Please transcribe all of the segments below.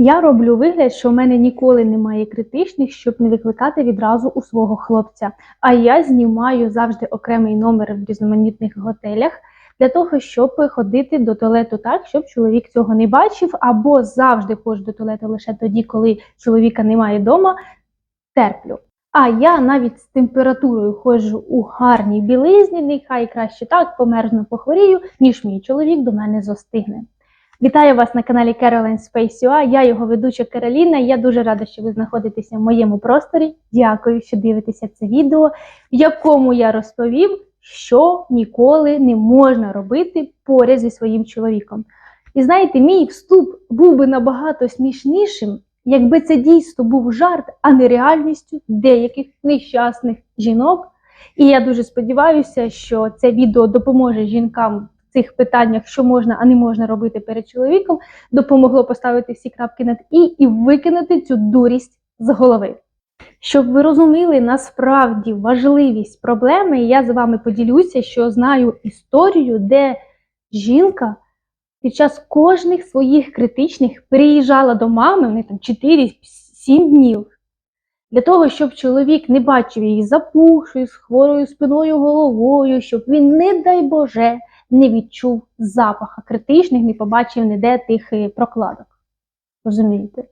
Я роблю вигляд, що в мене ніколи немає критичних, щоб не викликати відразу у свого хлопця. А я знімаю завжди окремий номер в різноманітних готелях для того, щоб ходити до туалету так, щоб чоловік цього не бачив, або завжди ходжу до туалету лише тоді, коли чоловіка немає вдома, терплю. А я навіть з температурою ходжу у гарній білизні, нехай краще так померзну похворію, ніж мій чоловік до мене застигне. Вітаю вас на каналі Caroline Space. Я його ведуча Кароліна. Я дуже рада, що ви знаходитеся в моєму просторі. Дякую, що дивитеся це відео, в якому я розповім, що ніколи не можна робити поряд зі своїм чоловіком. І знаєте, мій вступ був би набагато смішнішим, якби це дійсно був жарт, а не реальністю деяких нещасних жінок. І я дуже сподіваюся, що це відео допоможе жінкам цих питаннях, що можна, а не можна робити перед чоловіком, допомогло поставити всі крапки над і і викинути цю дурість з голови. Щоб ви розуміли насправді важливість проблеми, я з вами поділюся, що знаю історію, де жінка під час кожних своїх критичних приїжджала до мами, вони там 4-7 днів, для того, щоб чоловік не бачив її запухшою, з хворою спиною головою, щоб він, не дай Боже, не відчув запаха критичних, не побачив ніде тих е, прокладок. Розумієте?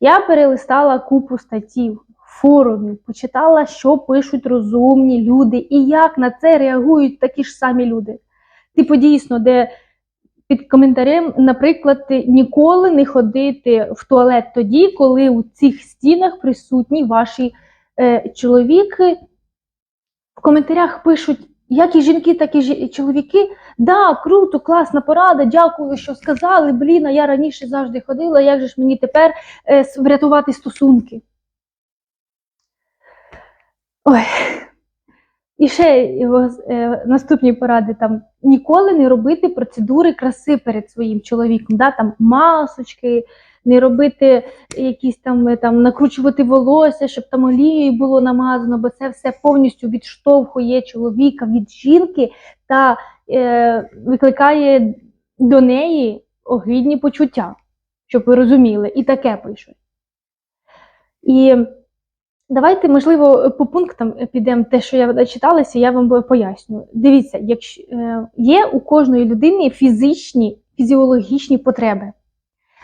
Я перелистала купу статтів, форумів, почитала, що пишуть розумні люди і як на це реагують такі ж самі люди. Типу, дійсно, де під коментарем, наприклад, ніколи не ходити в туалет тоді, коли у цих стінах присутні ваші е, чоловіки. В коментарях пишуть, як і жінки, так і чоловіки. Да, круто, класна порада, дякую, що сказали. Блін, а я раніше завжди ходила, як же ж мені тепер е, врятувати стосунки? Ой. І ще е, наступні поради там ніколи не робити процедури краси перед своїм чоловіком, да, там масочки, не робити якісь там, е, там накручувати волосся, щоб там олією було намазано, бо це все повністю відштовхує чоловіка від жінки та е, викликає до неї огидні почуття, щоб ви розуміли, і таке пишуть. І Давайте, можливо, по пунктам підемо те, що я читалася, я вам поясню. Дивіться, якщо е, є у кожної людини фізичні, фізіологічні потреби.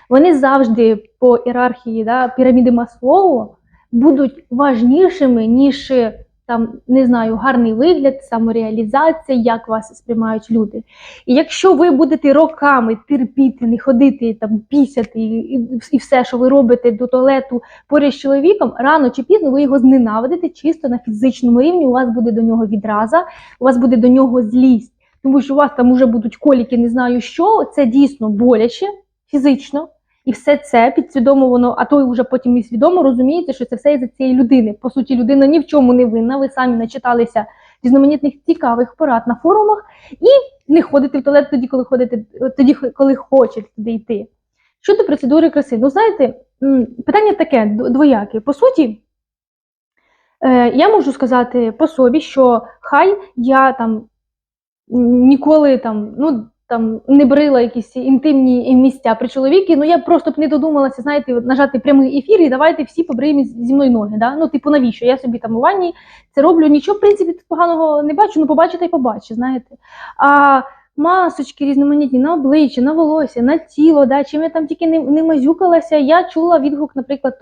Вони завжди по ієрархії да, піраміди Маслоу будуть важнішими, ніж е, там, не знаю, гарний вигляд, самореалізація, як вас сприймають люди. І якщо ви будете роками терпіти, не ходити, там, пісяти і, і, все, що ви робите до туалету поряд з чоловіком, рано чи пізно ви його зненавидите чисто на фізичному рівні, у вас буде до нього відраза, у вас буде до нього злість, тому що у вас там вже будуть коліки, не знаю що, це дійсно боляче фізично. І все це підсвідомо воно, а то вже потім і свідомо розумієте, що це все із-за цієї людини. По суті, людина ні в чому не винна. Ви самі начиталися різноманітних цікавих порад на форумах і не ходите в туалет тоді, коли ходите, тоді, коли хочете туди йти. Щодо процедури краси, ну знаєте, питання таке двояке. По суті, е, я можу сказати по собі, що хай я там ніколи там, ну, там не брила якісь інтимні місця при чоловіки, ну я просто б не додумалася, знаєте, нажати прямий ефір і давайте всі побриємо зі мною ноги. Да? Ну, типу, навіщо? Я собі там у ванні це роблю, нічого, в принципі, поганого не бачу, ну побачите і побачите, знаєте. А масочки різноманітні на обличчя, на волосся, на тіло, да, чим я там тільки не, не мазюкалася. Я чула відгук, наприклад,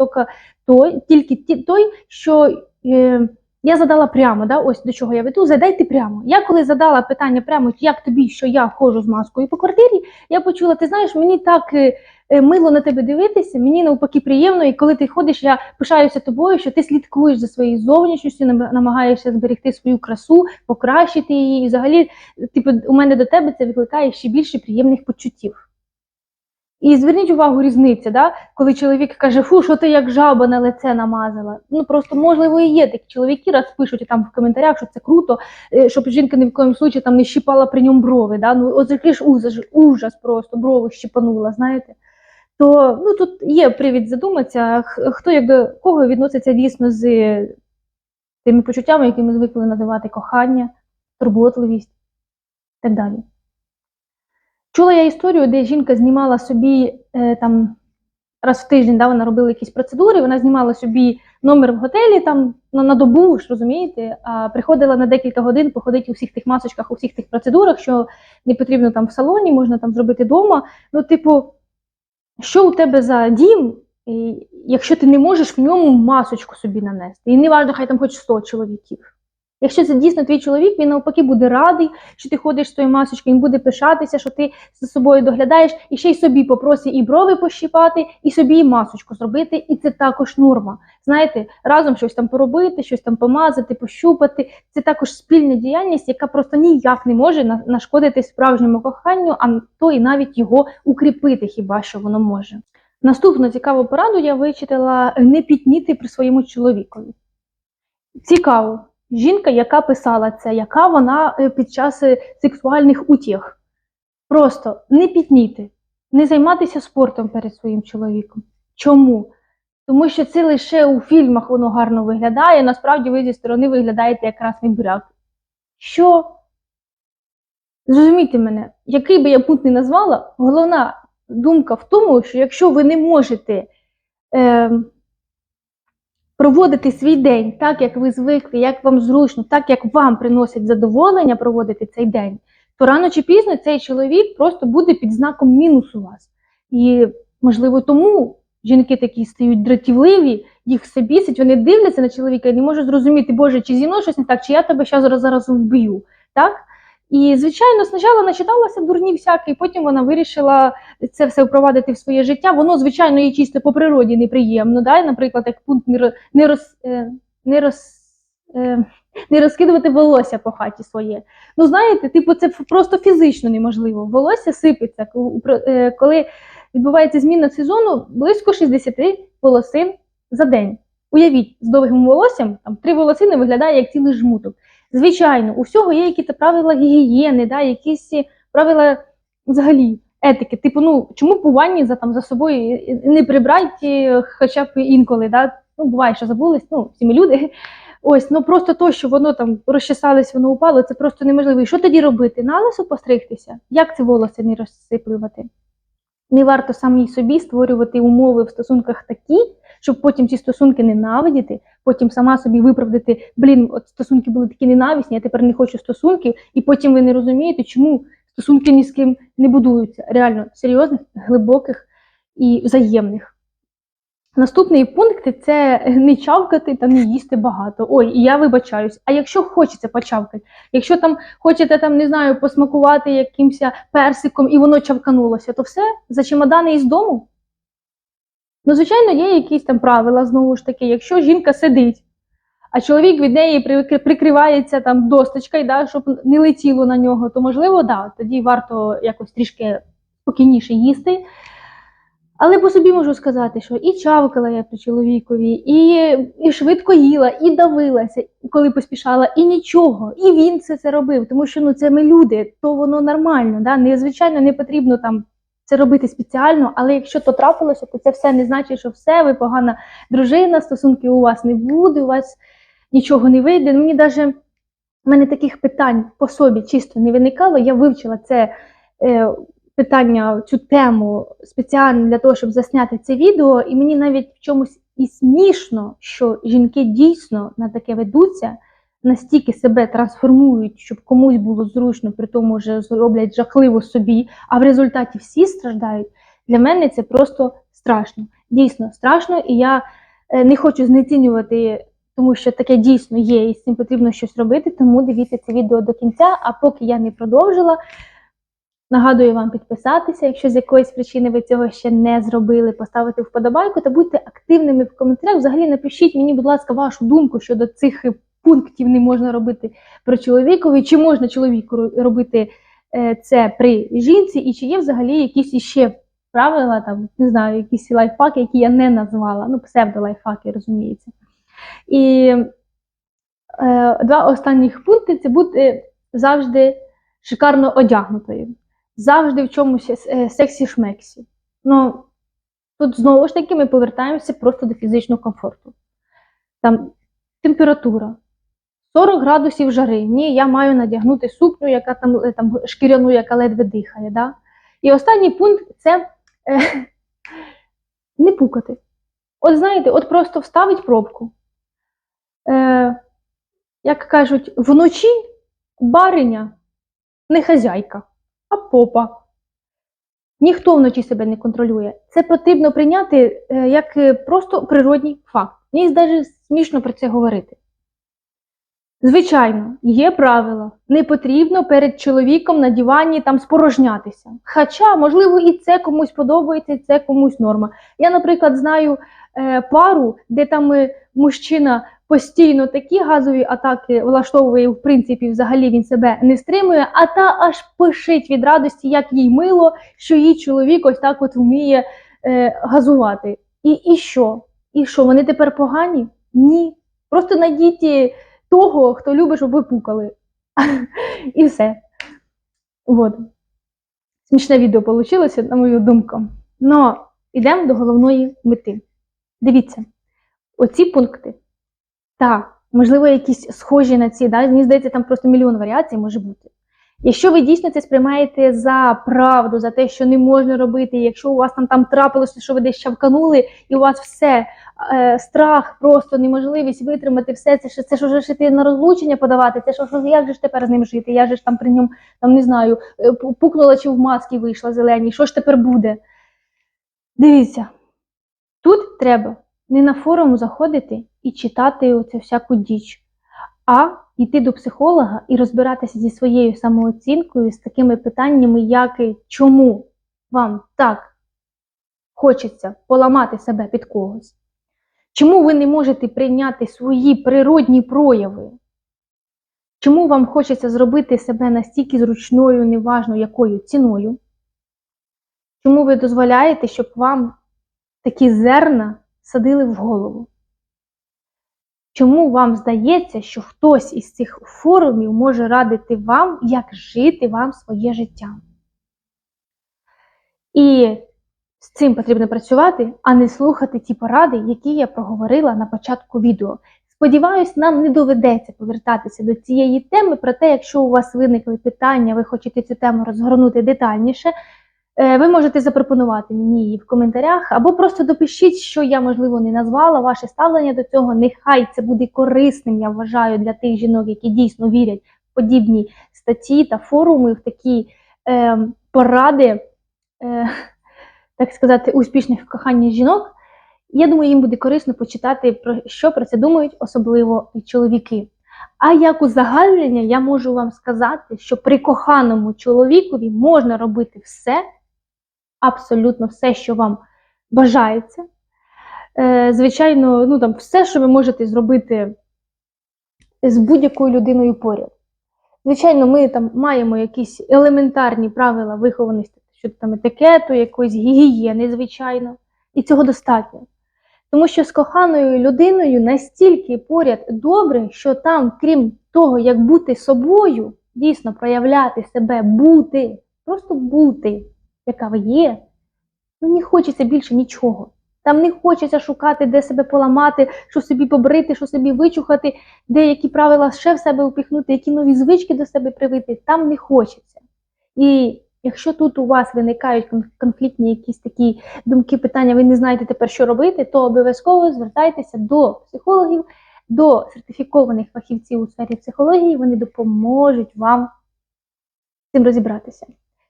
тільки той, що е, я задала прямо, да, ось до чого я веду, задайте прямо. Я коли задала питання прямо, як тобі, що я ходжу з маскою по квартирі, я почула, ти знаєш, мені так е, е, мило на тебе дивитися, мені навпаки приємно, і коли ти ходиш, я пишаюся тобою, що ти слідкуєш за своєю зовнішністю, нам- намагаєшся зберегти свою красу, покращити її. І взагалі, типу, у мене до тебе це викликає ще більше приємних почуттів. І зверніть увагу різниця, да? коли чоловік каже, фу, що ти як жаба на лице намазала. Ну просто можливо і є такі чоловіки, раз пишуть там в коментарях, що це круто, е, щоб жінка ні в коєму случаї там не щіпала при ньому брови. Да? Ну, от який ж ужас, ужас просто, брови щіпанула, знаєте. То ну, тут є привід задуматися, хто як до кого відноситься дійсно з тими почуттями, які ми звикли називати кохання, турботливість і так далі. Чула я історію, де жінка знімала собі е, там раз в тиждень да, вона робила якісь процедури, вона знімала собі номер в готелі там на, на добу, ж розумієте, а приходила на декілька годин походити у всіх тих масочках, у всіх тих процедурах, що не потрібно там в салоні, можна там зробити вдома. Ну, типу, що у тебе за дім, якщо ти не можеш в ньому масочку собі нанести? І не важливо, хай там хоч 100 чоловіків. Якщо це дійсно твій чоловік, він навпаки буде радий, що ти ходиш з тою масочкою, він буде пишатися, що ти за собою доглядаєш, і ще й собі попросить і брови пощипати, і собі масочку зробити, і це також норма. Знаєте, разом щось там поробити, щось там помазати, пощупати. Це також спільна діяльність, яка просто ніяк не може на- нашкодити справжньому коханню, а то і навіть його укріпити, хіба що воно може. Наступну цікаву пораду я вичитала не пітніти при своєму чоловікові. Цікаво. Жінка, яка писала це, яка вона е, під час е, сексуальних утіх. Просто не пітніти, не займатися спортом перед своїм чоловіком. Чому? Тому що це лише у фільмах воно гарно виглядає, насправді ви зі сторони виглядаєте як красний буряк. Що? Зрозумійте мене, який би я пункт не назвала, головна думка в тому, що якщо ви не можете е, проводити свій день так, як ви звикли, як вам зручно, так як вам приносить задоволення проводити цей день, то рано чи пізно цей чоловік просто буде під знаком мінус у вас. І, можливо, тому жінки такі стають дратівливі, їх все бісить, вони дивляться на чоловіка і не можуть зрозуміти, Боже, чи зі мною щось не так, чи я тебе зараз, зараз вб'ю. Так? І, звичайно, спочатку начиталася дурні всякі, потім вона вирішила це все впровадити в своє життя. Воно, звичайно, їй чисто по природі неприємно. Да? Наприклад, як пункт не, ро- не, роз, е, роз, е, не розкидувати волосся по хаті своє. Ну, знаєте, типу, це просто фізично неможливо. Волосся сипеться. Е, Коли відбувається зміна сезону, близько 60 волосин за день. Уявіть, з довгим волоссям там три волосини виглядає як цілий жмуток. Звичайно, у всього є якісь правила гігієни, да, якісь е, правила взагалі етики. Типу, ну чому по ванні за там за собою не прибрати хоча б інколи, да? Ну, буває, що забулись, ну, всі ми люди. Ось, ну просто то, що воно там розчесалось, воно упало, це просто неможливо. І що тоді робити? На лису постригтися? Як це волосся не розсиплювати? Не варто самій собі створювати умови в стосунках такі, щоб потім ці стосунки ненавидіти, потім сама собі виправдати, блін, от стосунки були такі ненависні, я тепер не хочу стосунків, і потім ви не розумієте, чому стосунки ні з ким не будуються. Реально серйозних, глибоких і взаємних. Наступний пункт це не чавкати та не їсти багато. Ой, і я вибачаюсь. А якщо хочеться почавкати, якщо там хочете там, не знаю, посмакувати якимось персиком і воно чавканулося, то все за чемодани із дому. Ну, звичайно, є якісь там правила, знову ж таки, якщо жінка сидить, а чоловік від неї прикри- прикривається там досточкою, да, щоб не летіло на нього, то можливо, да, тоді варто якось трішки спокійніше їсти. Але по собі можу сказати, що і чавкала я при чоловікові, і, і швидко їла, і давилася, коли поспішала, і нічого. І він це, це робив, тому що ну, це ми люди, то воно нормально. Да? Не, звичайно, не потрібно там це робити спеціально, але якщо то трапилося, то це все не значить, що все, ви погана дружина, стосунки у вас не буде, у вас нічого не вийде. Мені навіть в мене таких питань по собі чисто не виникало. Я вивчила це е, питання, цю тему спеціально для того, щоб засняти це відео, і мені навіть в чомусь і смішно, що жінки дійсно на таке ведуться, настільки себе трансформують, щоб комусь було зручно, при тому вже зроблять жахливо собі, а в результаті всі страждають. Для мене це просто страшно. Дійсно страшно, і я е, не хочу знецінювати, тому що таке дійсно є, і з цим потрібно щось робити. Тому дивіться це відео до кінця. А поки я не продовжила, нагадую вам підписатися, якщо з якоїсь причини ви цього ще не зробили, поставити вподобайку та будьте активними в коментарях. Взагалі напишіть мені, будь ласка, вашу думку щодо цих пунктів не можна робити про чоловікові, чи можна чоловіку робити е, це при жінці, і чи є взагалі якісь іще правила, там, не знаю, якісь лайфхаки, які я не назвала, ну, псевдолайфхаки, розуміється. І е, два останніх пункти це бути завжди шикарно одягнутою, завжди в чомусь е, сексі-шмексі. Ну, тут знову ж таки ми повертаємося просто до фізичного комфорту. Там температура. 40 градусів жари. Ні, я маю надягнути сукню, яка там, е, там шкіряну, яка ледве дихає. Да? І останній пункт це е, не пукати. От знаєте, от просто вставить пробку. Е, як кажуть, вночі бариня не хазяйка, а попа. Ніхто вночі себе не контролює. Це потрібно прийняти е, як е, просто природній факт. Мені навіть смішно про це говорити. Звичайно, є правила. Не потрібно перед чоловіком на дивані там спорожнятися. Хоча, можливо, і це комусь подобається, і це комусь норма. Я, наприклад, знаю е, пару, де там е, мужчина постійно такі газові атаки влаштовує, в принципі, взагалі він себе не стримує, а та аж пишить від радості, як їй мило, що її чоловік ось так от вміє е, газувати. І, і що? І що? Вони тепер погані? Ні. Просто найдіть е, того, хто любить, щоб ви пукали. І все. От. Смішне відео вийшло, на мою думку. Но йдемо до головної мети. Дивіться, оці пункти. Так, можливо, якісь схожі на ці, да? мені здається, там просто мільйон варіацій може бути. Якщо ви дійсно це сприймаєте за правду, за те, що не можна робити, якщо у вас там там трапилося, що ви десь щавканули, і у вас все, страх, просто неможливість витримати все, це, це ж уже ж ти на розлучення подавати, це ж як же ж тепер з ним жити? Я же ж там при ньому, там не знаю, е, пукнула чи в маски вийшла зелені, що ж тепер буде? Дивіться, тут треба не на форум заходити і читати оцю всяку діч, а йти до психолога і розбиратися зі своєю самооцінкою, з такими питаннями, як чому вам так хочеться поламати себе під когось. Чому ви не можете прийняти свої природні прояви? Чому вам хочеться зробити себе настільки зручною, неважно якою ціною? Чому ви дозволяєте, щоб вам такі зерна садили в голову? Чому вам здається, що хтось із цих форумів може радити вам, як жити вам своє життя? І цим потрібно працювати, а не слухати ті поради, які я проговорила на початку відео. Сподіваюсь, нам не доведеться повертатися до цієї теми, проте, якщо у вас виникли питання, ви хочете цю тему розгорнути детальніше, е, ви можете запропонувати мені її в коментарях, або просто допишіть, що я, можливо, не назвала, ваше ставлення до цього. Нехай це буде корисним, я вважаю, для тих жінок, які дійсно вірять в подібні статті та форуми, в такі е, поради, е, так сказати, успішних в коханні жінок. Я думаю, їм буде корисно почитати, про що про це думають, особливо чоловіки. А як узагальнення я можу вам сказати, що при коханому чоловікові можна робити все, абсолютно все, що вам бажається. Е, звичайно, ну там все, що ви можете зробити з будь-якою людиною поряд. Звичайно, ми там маємо якісь елементарні правила вихованості щодо там етикету, якоїсь гігієни, звичайно, і цього достатньо. Тому що з коханою людиною настільки поряд добре, що там, крім того, як бути собою, дійсно проявляти себе, бути, просто бути, яка ви є, ну не хочеться більше нічого. Там не хочеться шукати, де себе поламати, що собі побрити, що собі вичухати, деякі правила ще в себе упіхнути, які нові звички до себе привити. Там не хочеться. І якщо тут у вас виникають конфліктні якісь такі думки, питання, ви не знаєте тепер, що робити, то обов'язково звертайтеся до психологів, до сертифікованих фахівців у сфері психології, вони допоможуть вам з цим розібратися.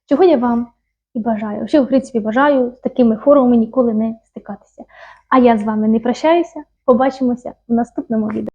Чого я вам і бажаю. Ще, в принципі, бажаю з такими форумами ніколи не стикатися. А я з вами не прощаюся. Побачимося в наступному відео.